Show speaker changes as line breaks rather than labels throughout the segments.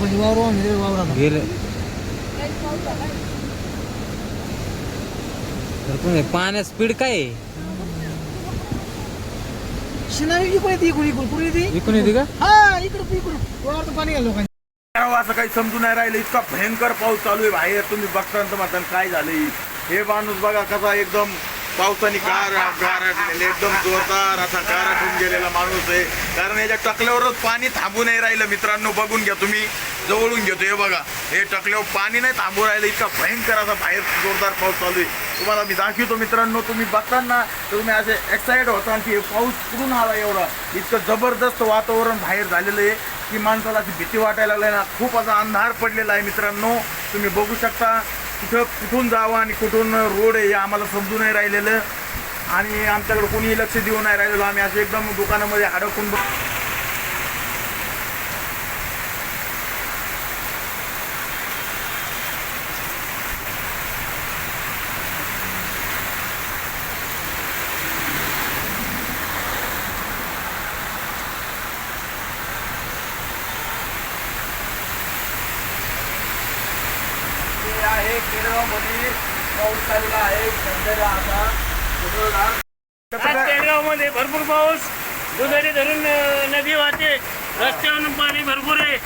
लोकांची वावर गेले वावराला
गेले. तर पाण्यात स्पीड काय आहे?
शिनावी इकडे येते इकडून इकडून. कुठे येते?
विकून येते का?
हा इकडे वावरात पाणी लोकांनी.
असं काही समजून नाही राहिलं. इतका भयंकर पाऊस चालू आहे. बाहेर तुम्ही बघता तर म्हणता काय झालंय हे माणूस बघा कसा एकदम पावसाने गार गारटलेले एकदम जोरदार असा गारटून गेलेला माणूस आहे. कारण याच्या टकल्यावरच पाणी थांबू नाही राहिलं. मित्रांनो बघून घ्या तुम्ही. जवळून घेतो. हे बघा हे टकल्यावर पाणी नाही थांबू राहिलं. इतका भयंकर असा बाहेर जोरदार पाऊस चालू आहे. तुम्हाला मी दाखवतो मित्रांनो तुम्ही बघताना तर तुम्ही असे एक्साइट होता की हे पाऊस कुठून आला एवढा? इतकं जबरदस्त वातावरण बाहेर झालेलं आहे की माणसाला अशी भीती वाटायला लागली ना खूप असा अंधार पडलेला आहे मित्रांनो. तुम्ही बघू शकता कुठं कुठून जावं आणि कुठून रोड आहे हे आम्हाला समजून नाही राहिलेलं. आणि आमच्याकडे कोणीही लक्ष देऊ नाही राहिलेलं. आम्ही असं एकदम दुकानामध्ये अडकून बघ-
ते आहे. केरळमध्ये पाऊस चाललेला आहे. सध्याला आता
आज केळगावमध्ये भरपूर पाऊस. दुधारी धरून अं, नदी वाहते. रस्त्यावरून पाणी भरपूर आहे.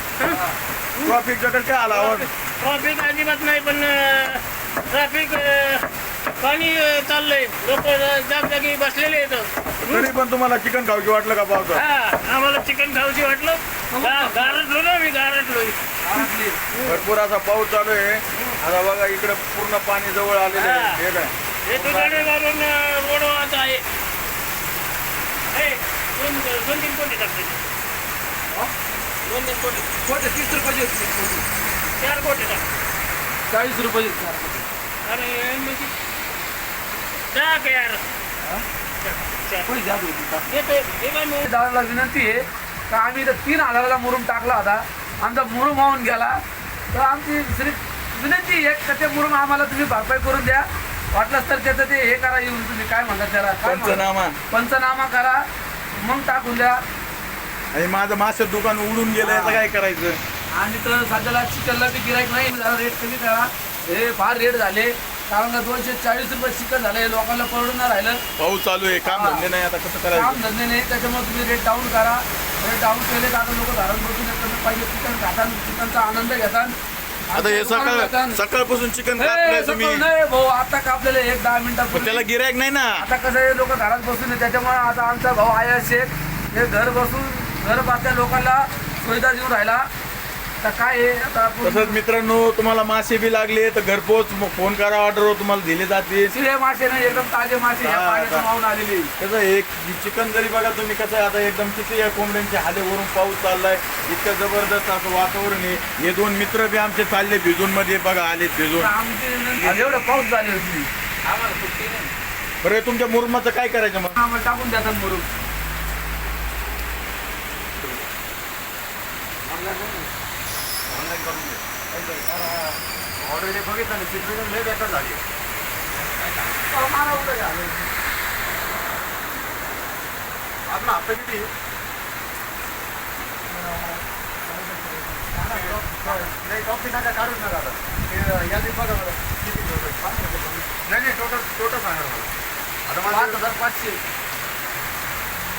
ट्रॉफिक जगत काय आला आवाज?
ट्रॉफिक अजिबात नाही पण ट्रॅफिक पाणी अं, चाललंय. लोक जागजागी बसलेले आहेत.
तरी पण तुम्हाला चिकन खाऊची वाटलं का पावसात?
हा आम्हाला चिकन खाऊची वाटलं. गा- गारटलो ना मी गारटलोय.
भरपूर असा पाऊस चालू आहे. आता बघा इकडे पूर्ण पाणी जवळ आलेलं आहे. हे. काय?
हे रोड वाहत आहे. हे, दोन दोन तीन कोटी टाकते दोन तीन कोटी.
तीस रुपयाची होती कोटी.
चार कोटी टाक
चाळीस कोटी.
अरे म्हणजे टाक यार.
पैसे
हे काय मग?
दादाला विनंती आहे का आम्ही इथं तीन हजाराला मुरुम टाकला होता. आमचा मुरुम वाहून गेला. तर आमची दुसरी विनंती आहे का ते मुरुम आम्हाला तुम्ही भरपाई करून द्या. वाटलंच तर त्याचं ते हे करा येऊन तुम्ही काय म्हणतात त्याला? काय?
पंचनामा.
पंचनामा करा मग टाकून द्या.
आणि माझं मासे दुकान उडून गेलं याचं काय करायचं?
आणि तर सध्याला चिकनला बी गिरायक नाही जरा रेट कमी करा. हे फार रेट झाले. कारण का दोनशे चाळीस रुपये चिकन झाले लोकांना परवडून नाही राहिलं.
पाऊस चालू आहे काम धंदे नाही आता कसं करायचं?
काम धंदे नाही त्याच्यामुळे तुम्ही रेट डाऊन करा. रेट डाऊन केले तर आता लोक घरात बसून पाहिजे चिकन खातात चिकनचा आनंद घेतात.
आता हे सकाळ सकाळपासून चिकन
हे,
कापलंय
सकाळ
तुम्ही.
नाही भाऊ आता कापलेले एक दहा
पण
मिनिटात
त्याला गिरायक नाही ना.
आता कसं आहे लोक घरात बसून आहे, त्याच्यामुळे आता आमचा भाऊ आया शेख हे घर बसून घर बसल्या लोकांना सुविधा देऊन राहिला. तर काय आहे? आता
तसंच मित्रांनो तुम्हाला मासे बी लागले तर घरपोच मग फोन करा ऑर्डर तुम्हाला दिले जातील.
शिळे मासे नाही एकदम ताजे मासे ह्या
हा,
पाण्यातून
आता.
वाहून आलेले.
कसं एक चिकन जरी बघा तुम्ही कसं आहे आता एकदम किती या कोंबड्यांच्या हालेवरून पाऊस चाललाय इतकं जबरदस्त असं वातावरण आहे. हे दोन मित्र बी आमचे चालले भिजून मध्ये बघा आले भिजून.
आमची एवढं पाऊस झाली होती आम्हाला सुट्टी नाही.
बरं तुमच्या मुरमाचं काय करायचं मग?
आम्हाला टाकून द्या मुरुम.
ऑलरेडी बघितलं ना सिच्युएशन लय बेकार झाली आपला हप्ता किती? नाही टॉपी नका काढूच नका आता. ते यादी बघा बरं. किती. नाही नाही टोटल टोटल सांगा मला आता
पाच
माझं
हजार पाचशे.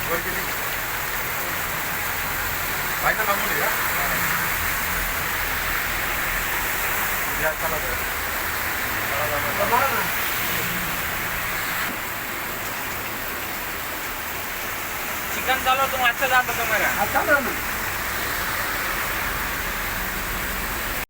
वर किती? आहे का या चला बरं.
चिकन चालू तुम्ही आजचं जातं तुम्हाला
आता ना